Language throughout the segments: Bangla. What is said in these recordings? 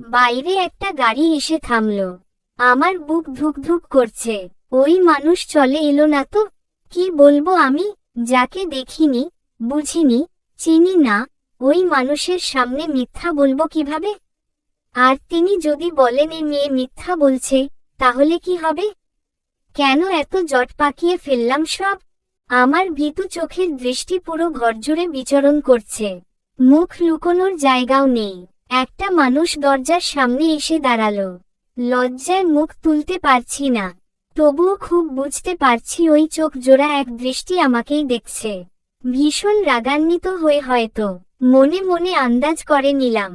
বাইরে একটা গাড়ি এসে থামল। আমার বুক ধুক ধুক করছে। ওই মানুষ চলে এলো না তো? কি বলব আমি? যাকে দেখিনি, বুঝিনি, চিনি না। ওই মানুষের সামনে মিথ্যা বলব কীভাবে? আর তিনি যদি বলেন এ মেয়ে মিথ্যা বলছে, তাহলে কি হবে? কেন এত জট পাকিয়ে ফেললাম সব? আমার ভীতু চোখের দৃষ্টি পুরো ঘরজুড়ে বিচরণ করছে। মুখ লুকোনোর জায়গাও নেই। একটা মানুষ দরজার সামনে এসে দাঁড়াল। লজ্জায় মুখ তুলতে পারছি না। তবুও খুব বুঝতে পারছি ওই চোখ জোড়া এক দৃষ্টি আমাকেই দেখছে। ভীষণ রাগান্বিত হয়ে হয়তো মনে মনে আন্দাজ করে নিলাম।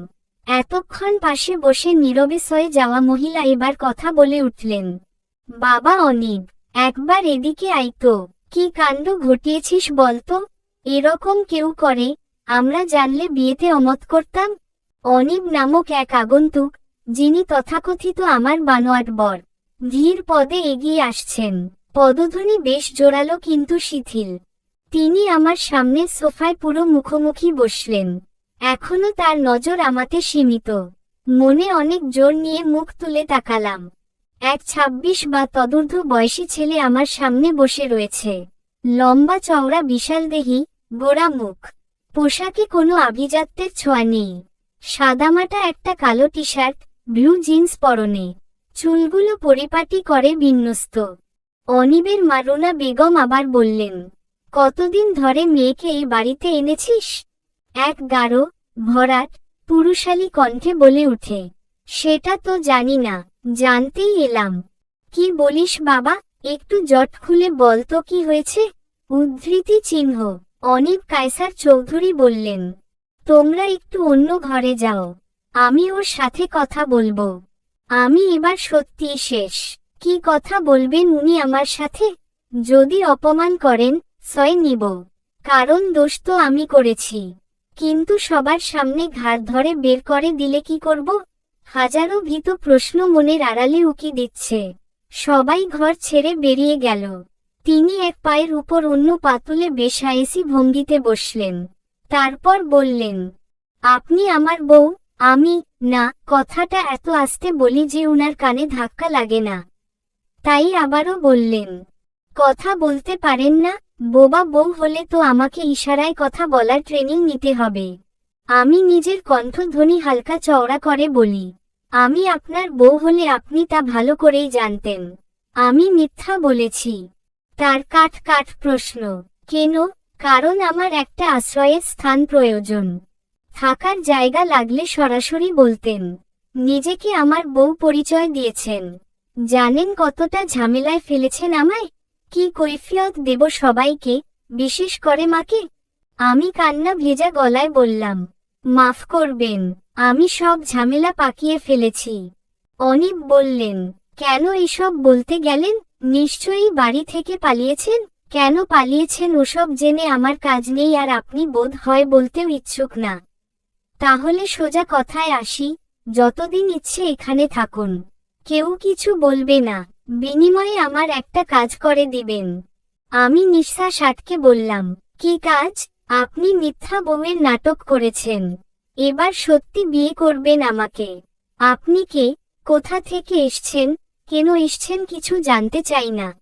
এতক্ষণ পাশে বসে নীরবে সয়ে যাওয়া মহিলা এবার কথা বলে উঠলেন, বাবা অনিব, একবার এদিকে আইতো কি কাণ্ড ঘটিয়েছিস বলতো? এরকম কেউ করে, আমরা জানলে বিয়েতে অমত করতাম? অনিব নামক এক আগন্তুক, যিনি তথাকথিত আমার বানোয়াট বর, ধীর পদে এগিয়ে আসছেন। পদধ্বনি বেশ জোরালো কিন্তু শিথিল। তিনি আমার সামনে সোফায় পুরো মুখোমুখি বসলেন। এখনও তার নজর আমাতে সীমিত। মনে অনেক জোর নিয়ে মুখ তুলে তাকালাম। এক ছাব্বিশ বা তদূর্ধ্ব বয়সী ছেলে আমার সামনে বসে রয়েছে। লম্বা চওড়া বিশাল দেহি, গোড়া মুখ। পোশাকে কোনো আভিজাত্যের ছোঁয়া নেই। সাদামাটা একটা কালো টি শার্ট ব্লু জিন্স পরনে। চুলগুলো পরিপাটি করে বিন্যস্ত। অনিবের মারুনা বেগম আবার বললেন, কতদিন ধরে মেয়েকে এই বাড়িতে এনেছিস? এক গাঢ়, ভরাট, পুরুষালী কণ্ঠে বলে উঠে, সেটা তো জানি না, জানতেই এলাম। কি বলিস বাবা, একটু জট খুলে বল তো কি হয়েছে? উদ্ধৃতি চিহ্ন, অনিব কায়সার চৌধুরী বললেন তোমরা একটু অন্য ঘরে যাও। আমি ওর সাথে কথা বলব। আমি এবার সত্যি শেষ। কি কথা বলবেন উনি আমার সাথে? যদি অপমান করেন, সয় নিব। কারণ দোষ তো আমি করেছি। কিন্তু সবার সামনে ঘাড় ধরে বের করে দিলে কি করব? হাজারো ভীত প্রশ্ন মনের আড়ালে উকি দিচ্ছে। সবাই ঘর ছেড়ে বেরিয়ে গেল। তিনি এক পায়ের উপর অন্য পাতুলে বেশায়েসি ভঙ্গিতে বসলেন। তারপর বললেন, আপনি আমার বউ, আমি, না, কথাটা এত আস্তে বলি যে উনার কানে ধাক্কা লাগে না। তাই আবারও বললেন, কথা বলতে পারেন না, বোবা বউ হলে তো আমাকে ইশারায় কথা বলার ট্রেনিং নিতে হবে। আমি নিজের কণ্ঠধ্বনি হালকা চওড়া করে বলি, আমি আপনার বউ হলে আপনি তা ভালো করেই জানতেন। আমি মিথ্যা বলেছি। তার কাট কাট প্রশ্ন, কেন? কারণ আমার একটা আশ্রয়ের স্থান প্রয়োজন। থাকার জায়গা লাগলে সরাসরি বলতেন, নিজেকে আমার বউ পরিচয় দিয়েছেন। জানেন কতটা ঝামেলায় ফেলেছেন আমায়? কি কৈফিয়ত দেব সবাইকে, বিশেষ করে মাকে? আমি কান্না ভেজা গলায় বললাম, মাফ করবেন, আমি সব ঝামেলা পাকিয়ে ফেলেছি। অনিব বললেন, কেন এসব বলতে গেলেন? নিশ্চয়ই বাড়ি থেকে পালিয়েছেন? কেন পালিয়েছেন ওসব জেনে আমার কাজ নেই আর আপনি বোধ হয় বলতেও ইচ্ছুক না। তাহলে সোজা কথায় আসি, যতদিন ইচ্ছে এখানে থাকুন। কেউ কিছু বলবে না, বিনিময়ে আমার একটা কাজ করে দিবেন। আমি নিঃশ্বাস আটকে বললাম, কি কাজ? আপনি মিথ্যা বউয়ের নাটক করেছেন। এবার সত্যি বিয়ে করবেন আমাকে। আপনি কে? কোথা থেকে এসছেন? কেন এসছেন কিছু জানতে চাই না।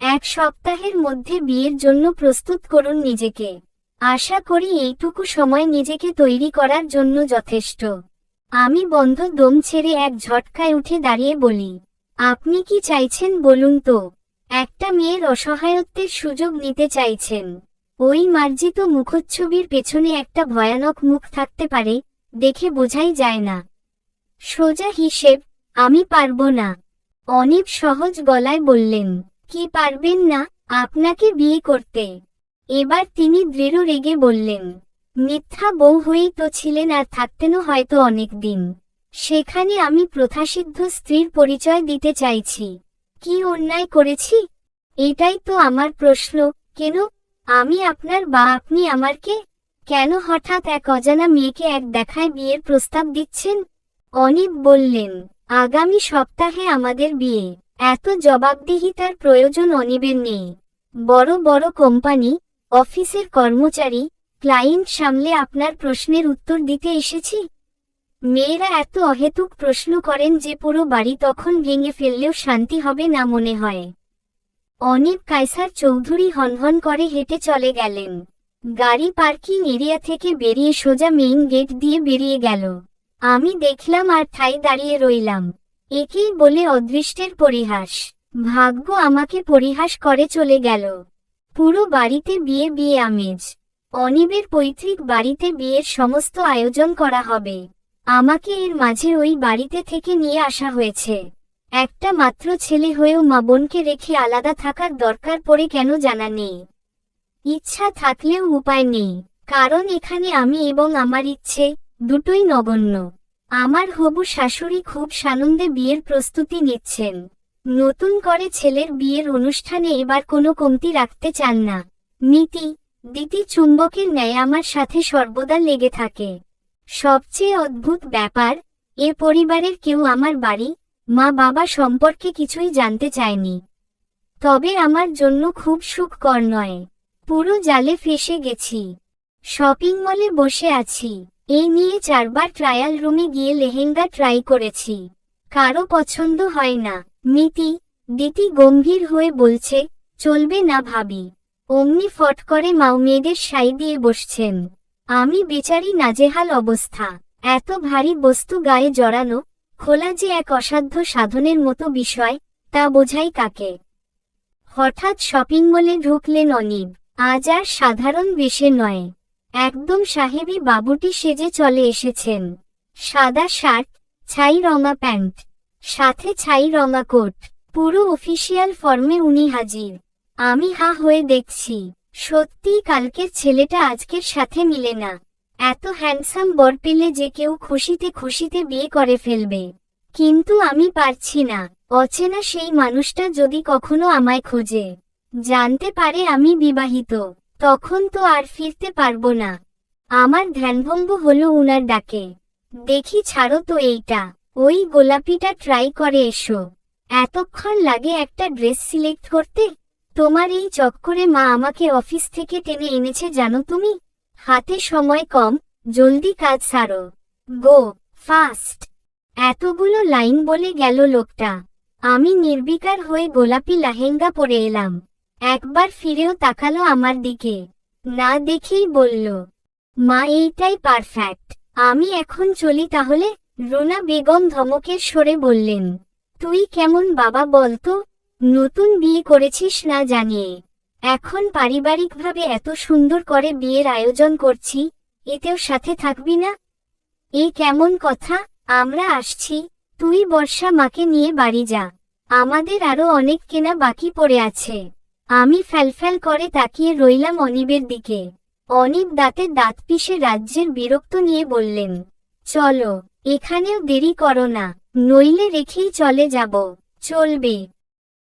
এক সপ্তাহের মধ্যে বিয়ের জন্য প্রস্তুত করুন নিজেকে। আশা করি এইটুকু সময় নিজেকে তৈরি করার জন্য যথেষ্ট। আমি বন্ধ দম ছেড়ে এক ঝটকায় উঠে দাঁড়িয়ে বলি, আপনি কি চাইছেন বলুন তো? একটা মেয়ের অসহায়ত্বের সুযোগ নিতে চাইছেন। ওই মার্জিত মুখচ্ছবির পেছনে একটা ভয়ানক মুখ থাকতে পারে, দেখে বোঝাই যায় না। সোজা হিসেব, আমি পারব না। অনেক সহজ গলায় বললেন কি পারবেন না আপনাকে বিয়ে করতে। এবার তিনি দৃঢ় রেগে বললেন, মিথ্যা বউ হয়েই তো ছিলেন আর থাকতেনও হয়তো অনেক দিন সেখানে আমি প্রথাসিদ্ধ স্ত্রীর পরিচয় দিতে চাইছি। কি অন্যায় করেছি? এটাই তো আমার প্রশ্ন, কেন? আমি আপনার বা আপনি আমার কে কেন হঠাৎ এক অজানা মেয়েকে এক দেখায় বিয়ের প্রস্তাব দিচ্ছেন? অনিব বললেন, আগামী সপ্তাহে আমাদের বিয়ে। এত জবাবদিহিতার প্রয়োজন অনিবের নেই। বড় বড় কোম্পানি, অফিসের কর্মচারী, ক্লায়েন্ট সামলে আপনার প্রশ্নের উত্তর দিতে এসেছি? মেয়েরা এত অহেতুক প্রশ্ন করেন যে পুরো বাড়ি তখন ভেঙে ফেললেও শান্তি হবে না মনে হয়। অনিব কায়সার চৌধুরী হনহন করে হেঁটে চলে গেলেন। গাড়ি পার্কিং এরিয়া থেকে বেরিয়ে সোজা মেইন গেট দিয়ে বেরিয়ে গেল। আমি দেখলাম আর ঠাই দাঁড়িয়ে রইলাম। একেই বলে অদৃষ্টের পরিহাস। ভাগ্য আমাকে পরিহাস করে চলে গেল। পুরো বাড়িতে বিয়ে বিয়ে আমেজ। অনিবের পৈতৃক বাড়িতে বিয়ের সমস্ত আয়োজন করা হবে। আমাকে এর মাঝে ওই বাড়িতে থেকে নিয়ে আসা হয়েছে। একটা মাত্র ছেলে হয়েও মা বোনকে রেখে আলাদা থাকার দরকার পড়ে কেন জানা নেই। ইচ্ছা থাকলেও উপায় নেই। কারণ এখানে আমি এবং আমার ইচ্ছে দুটোই নগণ্য। আমার হবু শাশুড়ি খুব সানন্দে বিয়ের প্রস্তুতি নিচ্ছেন। নতুন করে ছেলের বিয়ের অনুষ্ঠানে এবার কোনো কমতি রাখতে চান না। নীতি, দিতি চুম্বকের ন্যায় আমার সাথে সর্বদা লেগে থাকে। সবচেয়ে অদ্ভুত ব্যাপার, এ পরিবারের কেউ আমার বাড়ি, মা বাবা সম্পর্কে কিছুই জানতে চায়নি। তবে আমার জন্য খুব সুখকর নয়। পুরো জালে ফেসে গেছি। শপিং মলে বসে আছি। এই নিয়ে চারবার ট্রায়াল রুমে গিয়ে লেহেঙ্গা ট্রাই করেছি। কারও পছন্দ হয় না। মিতি দিতি গম্ভীর হয়ে বলছে, চলবে না ভাবি। অমনি ফট করে মাও মেয়েদের সাই দিয়ে বসছেন। আমি বেচারি নাজেহাল অবস্থা। এত ভারী বস্তু গায়ে জড়ানো, খোলা যে এক অসাধ্য সাধনের মতো বিষয়, তা বোঝাই কাকে? হঠাৎ শপিং মলে ঢুকলেন অনিব। আজ আর সাধারণ বেশে নয়। একদম সাহেবী বাবুটি সেজে চলে এসেছেন। সাদা শার্ট, ছাই রঙা প্যান্ট, সাথে ছাই রঙা কোট, পুরো অফিসিয়াল ফর্মে উনি হাজির। আমি হা হয়ে দেখছি, সত্যিই কালকের ছেলেটা আজকের সাথে মিলে না। এত হ্যান্ডসাম বর পেলে যে কেউ খুশিতে খুশিতে বিয়ে করে ফেলবে। কিন্তু আমি পারছি না, অচেনা সেই মানুষটা যদি কখনো আমায় খোঁজে। জানতে পারে আমি বিবাহিত। তখন তো আর ফিরতে পারব না। আমার ধ্যানভঙ্গ হলো উনার ডাকে। দেখি ছাড়ো তো এইটা। ওই গোলাপিটা ট্রাই করে এসো। এতক্ষণ লাগে একটা ড্রেস সিলেক্ট করতে? তোমার এই চক্করে মা আমাকে অফিস থেকে টেনে এনেছে, জানো তুমি? হাতে সময় কম, জলদি কাজ সারো। গো ফাস্ট এতগুলো লাইন বলে গেল লোকটা। আমি নির্বিকার হয়ে গোলাপি লাহেঙ্গা পরে এলাম। একবার ফিরেও তাকালো আমার দিকে। না দেখেই বলল, মা, এইটাই পারফেক্ট আমি এখন চলি তাহলে? রোনা বেগম ধমকের সরে বললেন, তুই কেমন বাবা বলতো? নতুন বিয়ে করেছিস না জানিয়ে এখন পারিবারিকভাবে এত সুন্দর করে বিয়ের আয়োজন করছি, এতেও সাথে থাকবি না? এই কেমন কথা? আমরা আসছি। তুই বর্ষা মাকে নিয়ে বাড়ি যা। আমাদের আরও অনেক কেনা বাকি পড়ে আছে। আমি ফ্যালফ্যাল করে তাকিয়ে রইলাম অনিবের দিকে। অনিব দাঁতে দাঁত পিষে রাজ্যের বিরক্ত নিয়ে বললেন, চলো, এখানেও দেরি করো না, নইলে রেখেই চলে যাব। চলবে।